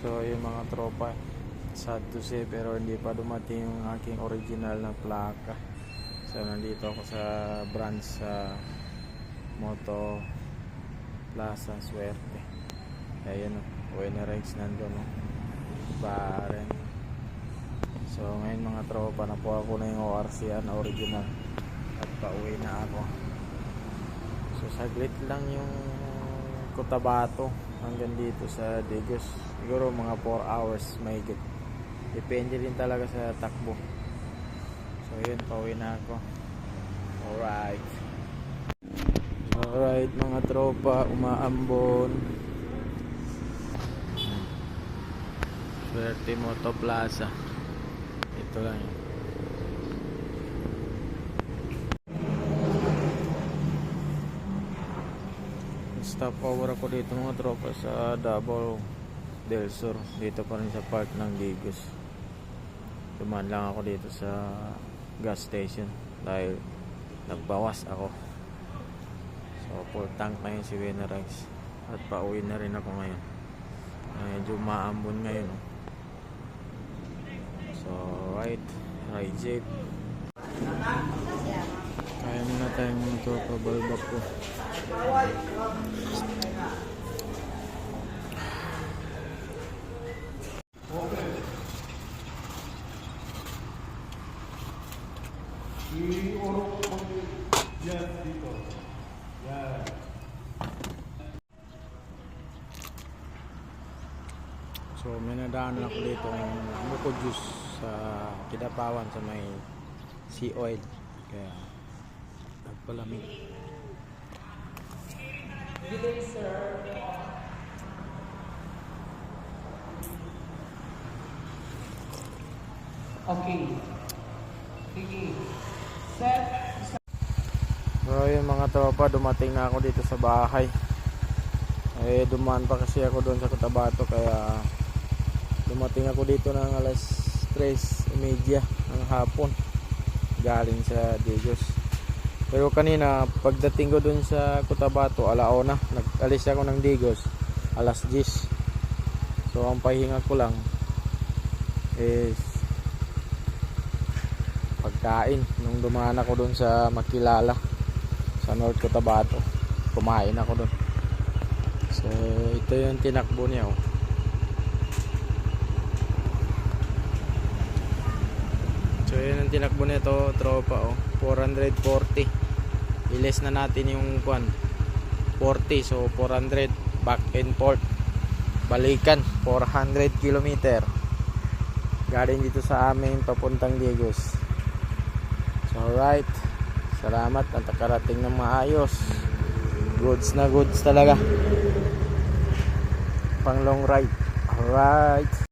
So yung mga tropa, sad to say pero hindi pa dumating yung aking original na plaka. So nandito ako sa branch sa Moto Plaza Suerte. Ayun o, winner rides nandun o. Baren. So ngayon mga tropa, nakuha ko na yung ORC na original. At pauwi na ako. So saglit lang yung Cotabato hanggang dito sa Digos. Siguro mga 4 hours may Depende rin talaga sa takbo. So yun, pauwi na ako. Alright. Alright mga tropa, umaambon. Swerte Moto Plaza. Ito lang yun. Stop over ako dito mga tropa sa Davao del Sur. Dito pa rin sa park ng Gigos. Dumaan lang ako dito sa gas station dahil nagbawas ako. So full tank na yun si Winerax. At pauwi na rin ako ngayon. Medyo maambon ngayon. So right, right jeep. Kaya muna tayong ito pabalbak ko. So may nadaanan ako dito ng buko juice sa Kidapawan sa may sea oil. Kaya nagpalamig. Okay. Sige. Set. So yung mga tropa, dumating na ako dito sa bahay. Eh dumaan pa kasi ako doon sa Cotabato kaya dumating ako dito ng alas 3.30 ng hapon galing sa Digos. Pero kanina pagdating ko doon sa Cotabato, alauna, nag-alis ako ng Digos alas 10. So ang pahinga ko lang is pagkain nung dumaan ako doon sa Makilala sa North Cotabato kumain ako doon so ito yung tinakbo niya oh. Yun ang tinakbo nito tropa oh. 440 iles na natin yung kwan. 40 so 400 back and forth. Balikan 400 kilometer. Galing dito sa amin papuntang Diegos so alright. Salamat at nakarating ng maayos. Goods na goods talaga. Pang long ride. Alright